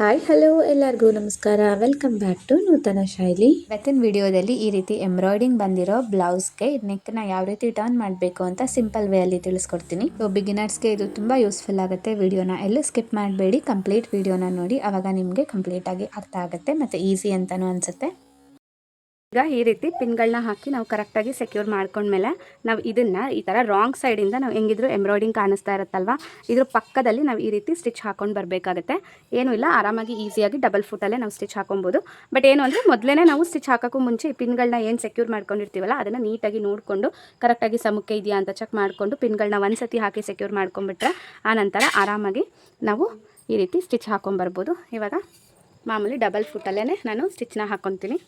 Hi hello ಎಲ್ಲರಿಗೂ ನಮಸ್ಕಾರ. Welcome back to ನೂತನ ಶೈಲಿ. ಇವತ್ತಿನ ವಿಡಿಯೋದಲ್ಲಿ ಈ ರೀತಿ ಎಂಬ್ರಾಯ್ಡಿಂಗ್ ಬಂದಿರೋ ಬ್ಲೌಸ್ಗೆ ನೆಕ್ನ ಯಾವ ರೀತಿ ಟರ್ನ್ ಮಾಡಬೇಕು ಅಂತ ಸಿಂಪಲ್ ವೇ ಅಲ್ಲಿ ತಿಳಿಸ್ಕೊಡ್ತೀನಿ. ಸೊ ಬಿಗಿನರ್ಸ್ಗೆ ಇದು ತುಂಬ ಯೂಸ್ಫುಲ್ ಆಗುತ್ತೆ. ವಿಡಿಯೋನ ಎಲ್ಲೂ ಸ್ಕಿಪ್ ಮಾಡಬೇಡಿ. ಕಂಪ್ಲೀಟ್ ವಿಡಿಯೋನ ನೋಡಿ. ಅವಾಗ ನಿಮಗೆ ಕಂಪ್ಲೀಟ್ ಆಗಿ ಅರ್ಥ ಆಗುತ್ತೆ ಮತ್ತು ಈಸಿ ಅಂತಲೂ ಅನಿಸುತ್ತೆ. ಈಗ ಈ ರೀತಿ ಪಿನ್ಗಳನ್ನ ಹಾಕಿ ನಾವು ಕರೆಕ್ಟಾಗಿ ಸೆಕ್ಯೂರ್ ಮಾಡ್ಕೊಂಡ್ಮೇಲೆ ನಾವು ಇದನ್ನು ಈ ಥರ ರಾಂಗ್ ಸೈಡಿಂದ ನಾವು ಹೆಂಗಿದ್ರು ಎಂಬ್ರಾಯ್ಡಿಂಗ್ ಕಾಣಿಸ್ತಾ ಇರುತ್ತಲ್ವ? ಇದ್ರ ಪಕ್ಕದಲ್ಲಿ ನಾವು ಈ ರೀತಿ ಸ್ಟಿಚ್ ಹಾಕೊಂಡು ಬರಬೇಕಾಗುತ್ತೆ. ಏನೂ ಇಲ್ಲ, ಆರಾಮಾಗಿ ಈಸಿಯಾಗಿ ಡಬಲ್ ಫುಟಲ್ಲೇ ನಾವು ಸ್ಟಿಚ್ ಹಾಕೊಬೋದು. ಬಟ್ ಏನು ಅಂದರೆ ಮೊದಲೇ ನಾವು ಸ್ಟಿಚ್ ಹಾಕೋಕ್ಕೂ ಮುಂಚೆ ಈ ಪಿನ್ಗಳನ್ನ ಏನು ಸೆಕ್ಯೂರ್ ಮಾಡ್ಕೊಂಡಿರ್ತೀವಲ್ಲ, ಅದನ್ನು ನೀಟಾಗಿ ನೋಡಿಕೊಂಡು ಕರೆಕ್ಟಾಗಿ ಸಮಕ್ಕೆ ಇದೆಯಾ ಅಂತ ಚೆಕ್ ಮಾಡಿಕೊಂಡು ಪಿನ್ಗಳನ್ನ ಒಂದು ಸತಿ ಹಾಕಿ ಸೆಕ್ಯೂರ್ ಮಾಡ್ಕೊಂಡ್ಬಿಟ್ರೆ ಆನಂತರ ಆರಾಮಾಗಿ ನಾವು ಈ ರೀತಿ ಸ್ಟಿಚ್ ಹಾಕೊಂಬರ್ಬೋದು ಇವಾಗ ಮಾಮೂಲಿ ಡಬಲ್ ಫುಟಲ್ಲೇ ನಾನು ಸ್ಟಿಚ್ನ ಹಾಕ್ಕೊತೀನಿ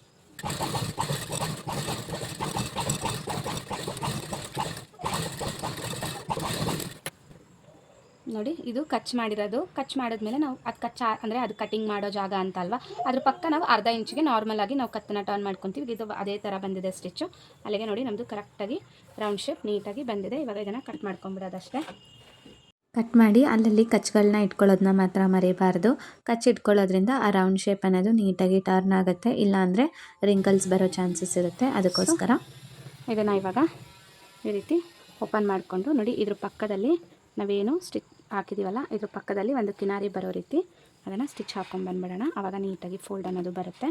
ನೋಡಿ ಇದು ಕಚ್ ಮಾಡಿರೋದು. ಕಚ್ ಮಾಡಿದ್ಮೇಲೆ ನಾವು ಅದು ಕಚ್ಚ ಅಂದರೆ ಅದು ಕಟಿಂಗ್ ಮಾಡೋ ಜಾಗ ಅಂತ ಅಲ್ವಾ ಅದ್ರ ಪಕ್ಕ ನಾವು ಅರ್ಧ ಇಂಚಿಗೆ ನಾರ್ಮಲ್ ಆಗಿ ನಾವು ಕತ್ತನ್ನ ಟರ್ನ್ ಮಾಡ್ಕೊತೀವಿ. ಇದು ಅದೇ ಥರ ಬಂದಿದೆ ಸ್ಟಿಚ್ಚು ಅಲ್ಲಿಗೆ ನೋಡಿ ನಮ್ಮದು ಕರೆಕ್ಟಾಗಿ ರೌಂಡ್ ಶೇಪ್ ನೀಟಾಗಿ ಬಂದಿದೆ. ಇವಾಗ ಇದನ್ನು ಕಟ್ ಮಾಡ್ಕೊಂಬಿಡೋದಷ್ಟೇ ಕಟ್ ಮಾಡಿ ಅಲ್ಲಲ್ಲಿ ಕಚ್ಗಳನ್ನ ಇಟ್ಕೊಳ್ಳೋದನ್ನ ಮಾತ್ರ ಮರಿಬಾರ್ದು. ಕಚ್ ಇಟ್ಕೊಳ್ಳೋದ್ರಿಂದ ಆ ರೌಂಡ್ ಶೇಪ್ ಅನ್ನೋದು ನೀಟಾಗಿ ಟರ್ನ್ ಆಗುತ್ತೆ. ಇಲ್ಲಾಂದರೆ ರಿಂಕಲ್ಸ್ ಬರೋ ಚಾನ್ಸಸ್ ಇರುತ್ತೆ. ಅದಕ್ಕೋಸ್ಕರ. ಇದನ್ನು ಇವಾಗ ಈ ರೀತಿ ಓಪನ್ ಮಾಡಿಕೊಂಡು ನೋಡಿ ಇದ್ರ ಪಕ್ಕದಲ್ಲಿ ನಾವೇನು ಸ್ಟಿಚ್ ಹಾಕಿದ್ದೀವಲ್ಲ ಇದ್ರ ಪಕ್ಕದಲ್ಲಿ ಒಂದು ಕಿನಾರಿ ಬರೋ ರೀತಿ ಅದನ್ನು ಸ್ಟಿಚ್ ಹಾಕ್ಕೊಂಡು ಬಂದ್ಬಿಡೋಣ. ಆವಾಗ ನೀಟಾಗಿ ಫೋಲ್ಡ್ ಅನ್ನೋದು ಬರುತ್ತೆ.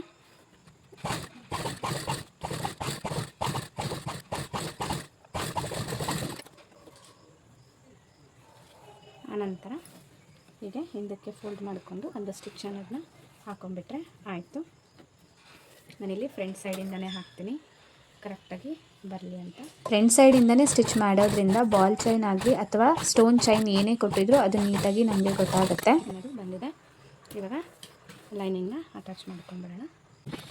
ಆನಂತರ ಹೀಗೆ ಹಿಂದಕ್ಕೆ ಫೋಲ್ಡ್ ಮಾಡಿಕೊಂಡು ಒಂದು ಸ್ಟಿಚ್ ಅನ್ನೋದನ್ನ ಹಾಕೊಂಡ್ಬಿಟ್ರೆ ಆಯಿತು. ನಾನಿಲ್ಲಿ ಫ್ರಂಟ್ ಸೈಡಿಂದನೇ ಹಾಕ್ತೀನಿ. ಕರೆಕ್ಟಾಗಿ ಬರಲಿ ಅಂತ. ಫ್ರಂಟ್ ಸೈಡಿಂದನೇ ಸ್ಟಿಚ್ ಮಾಡೋದ್ರಿಂದ ಬಾಲ್ ಚೈನ್ ಆಗಲಿ ಅಥವಾ ಸ್ಟೋನ್ ಚೈನ್ ಏನೇ ಕೊಟ್ಟಿದ್ರು ಅದು ನೀಟಾಗಿ ನಮಗೆ ಗೊತ್ತಾಗುತ್ತೆ. ಬಂದಿದೆ. ಇವಾಗ ಲೈನಿಂಗ್ನ ಅಟ್ಯಾಚ್ ಮಾಡ್ಕೊಂಡ್ಬಿಡೋಣ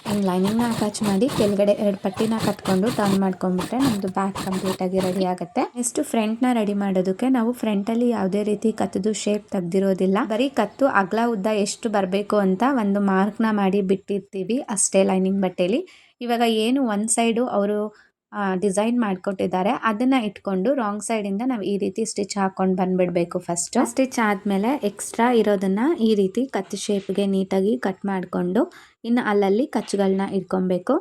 ಹಿಂಗೆ ಲೈನಿಂಗ್ನ ಅಟ್ಯಾಚ್ ಮಾಡಿ ಕೆಳಗಡೆ ಎರಡು ಪಟ್ಟಿನ ಕಟ್ಕೊಂಡು ಟರ್ನ್ ಮಾಡ್ಕೊಂಡ್ಬಿಟ್ರೆ ನಮ್ಮದು ಬ್ಯಾಕ್ ಕಂಪ್ಲೀಟಾಗಿ ರೆಡಿ ಆಗುತ್ತೆ. ನೆಕ್ಸ್ಟ್ ಫ್ರಂಟ್ನ ರೆಡಿ ಮಾಡೋದಕ್ಕೆ ನಾವು ಫ್ರಂಟಲ್ಲಿ ಯಾವುದೇ ರೀತಿ ಕತ್ತದು ಶೇಪ್ ತೆಗ್ದಿರೋದಿಲ್ಲ. ಬರೀ ಕತ್ತು ಅಗಲ ಉದ್ದ ಎಷ್ಟು ಬರಬೇಕು ಅಂತ ಒಂದು ಮಾರ್ಕ್ನ ಮಾಡಿ ಬಿಟ್ಟಿರ್ತೀವಿ ಅಷ್ಟೇ ಲೈನಿಂಗ್ ಬಟ್ಟೆಲಿ. ಇವಾಗ ಏನು ಒಂದು ಸೈಡು ಅವರು ಡಿಸೈನ್ ಮಾಡಿಕೊಟ್ಟಿದ್ದಾರೆ. ಅದನ್ನು ಇಟ್ಕೊಂಡು ರಾಂಗ್ ಸೈಡಿಂದ ನಾವು ಈ ರೀತಿ ಸ್ಟಿಚ್ ಹಾಕ್ಕೊಂಡು ಬಂದುಬಿಡಬೇಕು ಫಸ್ಟು ಸ್ಟಿಚ್ ಆದಮೇಲೆ ಎಕ್ಸ್ಟ್ರಾ ಇರೋದನ್ನು ಈ ರೀತಿ ಕತ್ತು ಶೇಪ್ಗೆ ನೀಟಾಗಿ ಕಟ್ ಮಾಡಿಕೊಂಡು ಇನ್ನು ಅಲ್ಲಲ್ಲಿ ಕಚ್ಚುಗಳನ್ನ ಇಟ್ಕೊಬೇಕು.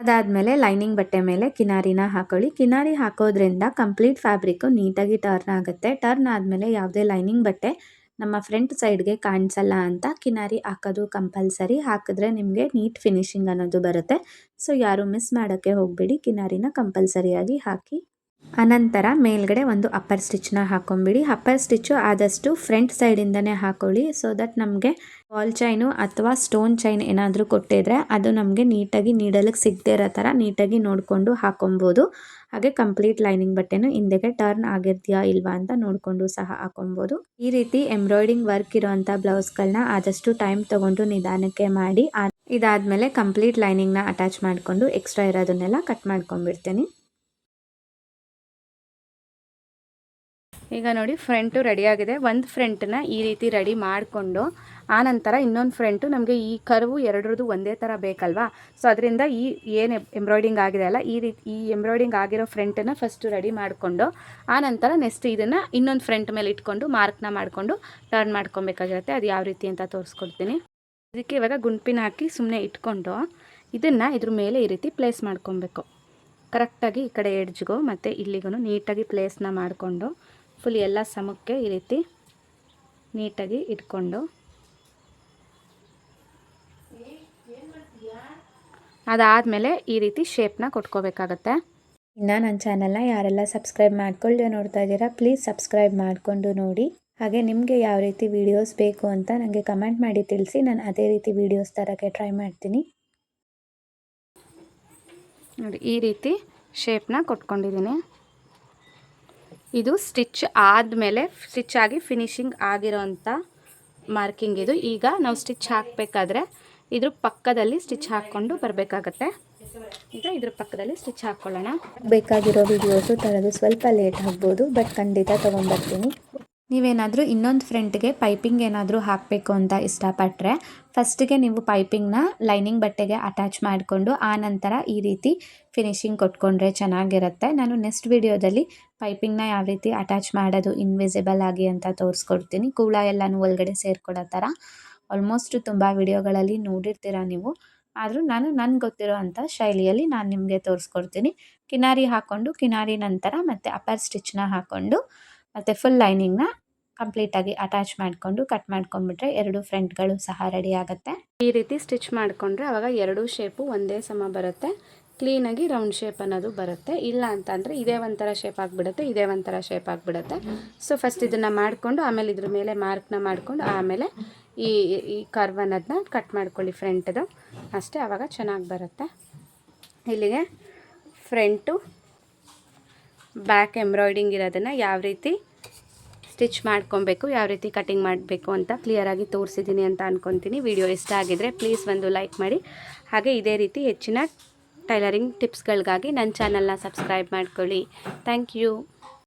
ಅದಾದಮೇಲೆ ಲೈನಿಂಗ್ ಬಟ್ಟೆ ಮೇಲೆ ಕಿನಾರಿನ ಹಾಕೊಳ್ಳಿ. ಕಿನಾರಿ ಹಾಕೋದ್ರಿಂದ ಕಂಪ್ಲೀಟ್ ಫ್ಯಾಬ್ರಿಕ್ಕು ನೀಟಾಗಿ ಟರ್ನ್ ಆಗುತ್ತೆ. ಟರ್ನ್ ಆದಮೇಲೆ ಯಾವುದೇ ಲೈನಿಂಗ್ ಬಟ್ಟೆ ನಮ್ಮ ಫ್ರಂಟ್ ಸೈಡ್ಗೆ ಕಾಣಿಸಲ್ಲ ಅಂತ ಕಿನಾರಿ ಹಾಕೋದು ಕಂಪಲ್ಸರಿ ಹಾಕಿದ್ರೆ ನಿಮಗೆ ನೀಟ್ ಫಿನಿಶಿಂಗ್ ಅನ್ನೋದು ಬರುತ್ತೆ. ಸೊ ಯಾರು ಮಿಸ್ ಮಾಡೋಕ್ಕೆ ಹೋಗಬೇಡಿ. ಕಿನಾರಿನ ಕಂಪಲ್ಸರಿಯಾಗಿ ಹಾಕಿ ಅನಂತರ ಮೇಲ್ಗಡೆ ಒಂದು ಅಪ್ಪರ್ ಸ್ಟಿಚ್ನ ಹಾಕೊಂಬಿಡಿ. ಅಪ್ಪರ್ ಸ್ಟಿಚ್ಚು ಆದಷ್ಟು ಫ್ರಂಟ್ ಸೈಡಿಂದನೇ ಹಾಕೊಳ್ಳಿ ಸೊ ದಟ್ ನಮಗೆ ಬಾಲ್ ಚೈನು ಅಥವಾ ಸ್ಟೋನ್ ಚೈನ್ ಏನಾದರೂ ಕೊಟ್ಟಿದ್ರೆ ಅದು ನಮಗೆ ನೀಟಾಗಿ ನೀಡಲಿಕ್ಕೆ ಸಿಗದೇ ಇರೋ ಥರ ನೀಟಾಗಿ ನೋಡಿಕೊಂಡು ಹಾಕೊಬೋದು. ಹಾಗೆ ಕಂಪ್ಲೀಟ್ ಲೈನಿಂಗ್ ಬಟ್ಟೆನೂ ಹಿಂದೆಗೆ ಟರ್ನ್ ಆಗಿರ್ತೀಯಾ ಇಲ್ವಾ ಅಂತ ನೋಡಿಕೊಂಡು ಸಹ ಹಾಕೊಬೋದು. ಈ ರೀತಿ ಎಂಬ್ರಾಯ್ಡಿಂಗ್ ವರ್ಕ್ ಇರೋವಂಥ ಬ್ಲೌಸ್ಗಳನ್ನ ಆದಷ್ಟು ಟೈಮ್ ತೊಗೊಂಡು ನಿಧಾನಕ್ಕೆ ಮಾಡಿ. ಇದಾದಮೇಲೆ ಕಂಪ್ಲೀಟ್ ಲೈನಿಂಗ್ನ ಅಟ್ಯಾಚ್ ಮಾಡಿಕೊಂಡು ಎಕ್ಸ್ಟ್ರಾ ಇರೋದನ್ನೆಲ್ಲ ಕಟ್ ಮಾಡ್ಕೊಂಡ್ಬಿಡ್ತೀನಿ. ಈಗ ನೋಡಿ ಫ್ರಂಟು ರೆಡಿಯಾಗಿದೆ. ಒಂದು ಫ್ರಂಟನ್ನ ಈ ರೀತಿ ರೆಡಿ ಮಾಡಿಕೊಂಡು ಆನಂತರ ಇನ್ನೊಂದು ಫ್ರಂಟು ನಮಗೆ ಈ ಕರ್ವು ಎರಡರದ್ದು ಒಂದೇ ಥರ ಬೇಕಲ್ವಾ? ಸೊ ಅದರಿಂದ ಈ ಏನು ಎಂಬ್ರಾಯ್ಡಿಂಗ್ ಆಗಿದೆ ಅಲ್ಲ, ಈ ರೀತಿ, ಈ ಎಂಬ್ರಾಯ್ಡಿಂಗ್ ಆಗಿರೋ ಫ್ರಂಟನ್ನು ಫಸ್ಟು ರೆಡಿ ಮಾಡಿಕೊಂಡು ಆನಂತರ ನೆಕ್ಸ್ಟ್ ಇದನ್ನು ಇನ್ನೊಂದು ಫ್ರಂಟ್ ಮೇಲೆ ಇಟ್ಕೊಂಡು, ಮಾರ್ಕ್ನ ಮಾಡಿಕೊಂಡು ಟರ್ನ್ ಮಾಡ್ಕೊಬೇಕಾಗಿರುತ್ತೆ. ಅದು ಯಾವ ರೀತಿ ಅಂತ ತೋರಿಸ್ಕೊಡ್ತೀನಿ. ಇದಕ್ಕೆ ಇವಾಗ ಗುಂಪಿನ ಹಾಕಿ ಸುಮ್ಮನೆ ಇಟ್ಕೊಂಡು, ಇದನ್ನು ಇದ್ರ ಮೇಲೆ ಈ ರೀತಿ ಪ್ಲೇಸ್ ಮಾಡ್ಕೊಬೇಕು. ಕರೆಕ್ಟಾಗಿ ಈ ಕಡೆ ಎಡ್ಜ್ಗೂ ಮತ್ತು ಇಲ್ಲಿಗೂ ನೀಟಾಗಿ ಪ್ಲೇಸ್ನ ಮಾಡಿಕೊಂಡು ಫುಲ್ ಎಲ್ಲ ಸಮಕ್ಕೆ ಈ ರೀತಿ ನೀಟಾಗಿ ಇಟ್ಕೊಂಡು. ಅದಾದಮೇಲೆ ಈ ರೀತಿ ಶೇಪ್ನ ಕೊಟ್ಕೋಬೇಕಾಗತ್ತೆ. ಇನ್ನು ನನ್ನ ಚಾನಲ್ನ ಯಾರೆಲ್ಲ ಸಬ್ಸ್ಕ್ರೈಬ್ ಮಾಡ್ಕೊಳ್ಳೋ ನೋಡ್ತಾ ಇದ್ದೀರಾ ಪ್ಲೀಸ್ ಸಬ್ಸ್ಕ್ರೈಬ್ ಮಾಡಿಕೊಂಡು ನೋಡಿ. ಹಾಗೆ ನಿಮಗೆ ಯಾವ ರೀತಿ ವೀಡಿಯೋಸ್ ಬೇಕು ಅಂತ ನನಗೆ ಕಮೆಂಟ್ ಮಾಡಿ ತಿಳಿಸಿ ನಾನು ಅದೇ ರೀತಿ ವೀಡಿಯೋಸ್ ತರೋಕ್ಕೆ ಟ್ರೈ ಮಾಡ್ತೀನಿ. ನೋಡಿ ಈ ರೀತಿ ಶೇಪ್ನ ಕೊಟ್ಕೊಂಡಿದ್ದೀನಿ. ಇದು ಸ್ಟಿಚ್ ಆದಮೇಲೆ ಸ್ಟಿಚ್ ಆಗಿ ಫಿನಿಶಿಂಗ್ ಆಗಿರೋಂಥ ಮಾರ್ಕಿಂಗ್ ಇದು. ಈಗ ನಾವು ಸ್ಟಿಚ್ ಹಾಕಬೇಕಾದ್ರೆ ಇದ್ರ ಪಕ್ಕದಲ್ಲಿ ಸ್ಟಿಚ್ ಹಾಕ್ಕೊಂಡು ಬರಬೇಕಾಗತ್ತೆ. ಈಗ ಇದ್ರ ಪಕ್ಕದಲ್ಲಿ ಸ್ಟಿಚ್ ಹಾಕ್ಕೊಳ್ಳೋಣ ಬೇಕಾಗಿರೋ ವಿಡಿಯೋಸು ತರೋದು ಸ್ವಲ್ಪ ಲೇಟ್ ಆಗ್ಬೋದು ಬಟ್ ಖಂಡಿತ ತೊಗೊಂಬರ್ತೀನಿ ನೀವೇನಾದರೂ ಇನ್ನೊಂದು ಫ್ರೆಂಟ್ಗೆ ಪೈಪಿಂಗ್ ಏನಾದರೂ ಹಾಕಬೇಕು ಅಂತ ಇಷ್ಟಪಟ್ಟರೆ ಫಸ್ಟಿಗೆ ನೀವು ಪೈಪಿಂಗ್ನ ಲೈನಿಂಗ್ ಬಟ್ಟೆಗೆ ಅಟ್ಯಾಚ್ ಮಾಡಿಕೊಂಡು, ಆ ನಂತರ ಈ ರೀತಿ ಫಿನಿಶಿಂಗ್ ಕೊಟ್ಕೊಂಡ್ರೆ ಚೆನ್ನಾಗಿರುತ್ತೆ. ನಾನು ನೆಕ್ಸ್ಟ್ ವಿಡಿಯೋದಲ್ಲಿ ಪೈಪಿಂಗ್ನ ಯಾವ ರೀತಿ ಅಟ್ಯಾಚ್ ಮಾಡೋದು, ಇನ್ವಿಸಿಬಲ್ ಆಗಿ ಅಂತ ತೋರಿಸ್ಕೊಡ್ತೀನಿ. ಕೂಳ ಎಲ್ಲನೂ ಒಳಗಡೆ ಸೇರ್ಕೊಡೋ ಥರ. ಆಲ್ಮೋಸ್ಟ್ ತುಂಬ ವಿಡಿಯೋಗಳಲ್ಲಿ ನೋಡಿರ್ತೀರ ನೀವು. ಆದರೂ ನಾನು ನನಗೆ ಗೊತ್ತಿರೋ ಅಂಥ ಶೈಲಿಯಲ್ಲಿ ನಾನು ನಿಮಗೆ ತೋರಿಸ್ಕೊಡ್ತೀನಿ. ಕಿನಾರಿ ಹಾಕ್ಕೊಂಡು ಕಿನಾರಿ ನಂತರ ಮತ್ತು ಅಪ್ಪರ್ ಸ್ಟಿಚ್ನ ಹಾಕ್ಕೊಂಡು ಮತ್ತು ಫುಲ್ ಲೈನಿಂಗ್ನ ಕಂಪ್ಲೀಟಾಗಿ ಅಟ್ಯಾಚ್ ಮಾಡಿಕೊಂಡು ಕಟ್ ಮಾಡ್ಕೊಂಡ್ಬಿಟ್ರೆ ಎರಡು ಫ್ರಂಟ್ಗಳು ಸಹ ರೆಡಿ ಆಗುತ್ತೆ. ಈ ರೀತಿ ಸ್ಟಿಚ್ ಮಾಡಿಕೊಂಡ್ರೆ ಅವಾಗ ಎರಡೂ ಶೇಪು ಒಂದೇ ಸಮ ಬರುತ್ತೆ. ಕ್ಲೀನಾಗಿ ರೌಂಡ್ ಶೇಪ್ ಅನ್ನೋದು ಬರುತ್ತೆ. ಇಲ್ಲ ಅಂತಂದರೆ ಇದೇ ಒಂಥರ ಶೇಪ್ ಆಗಿಬಿಡುತ್ತೆ, ಇದೇ ಒಂಥರ ಶೇಪ್ ಆಗಿಬಿಡುತ್ತೆ. ಸೊ ಫಸ್ಟ್ ಇದನ್ನು ಮಾಡಿಕೊಂಡು, ಆಮೇಲೆ ಇದ್ರ ಮೇಲೆ ಮಾರ್ಕ್ನ ಮಾಡಿಕೊಂಡು, ಆಮೇಲೆ ಈ ಈ ಕರ್ವ್ ಅನ್ನೋದನ್ನ ಕಟ್ ಮಾಡ್ಕೊಳ್ಳಿ ಫ್ರಂಟ್ದು ಅಷ್ಟೇ ಆವಾಗ ಚೆನ್ನಾಗಿ ಬರುತ್ತೆ. ಇಲ್ಲಿಗೆ ಫ್ರಂಟು ಬ್ಯಾಕ್ ಎಂಬ್ರಾಯ್ಡಿಂಗ್ ಇರೋದನ್ನು ಯಾವ ರೀತಿ ಸ್ಟಿಚ್ ಮಾಡ್ಕೊಬೇಕು, ಯಾವ ರೀತಿ ಕಟಿಂಗ್ ಮಾಡಬೇಕು ಅಂತ ಕ್ಲಿಯರಾಗಿ ತೋರಿಸಿದ್ದೀನಿ ಅಂತ ಅಂದ್ಕೊತೀನಿ ವಿಡಿಯೋ ಇಷ್ಟ ಆಗಿದರೆ ಪ್ಲೀಸ್ ಒಂದು ಲೈಕ್ ಮಾಡಿ. ಹಾಗೆ ಇದೇ ರೀತಿ ಹೆಚ್ಚಿನ ಟೈಲರಿಂಗ್ ಟಿಪ್ಸ್ಗಳಿಗಾಗಿ ನನ್ನ ಚಾನಲ್ನ ಸಬ್ಸ್ಕ್ರೈಬ್ ಮಾಡ್ಕೊಳ್ಳಿ. Thank you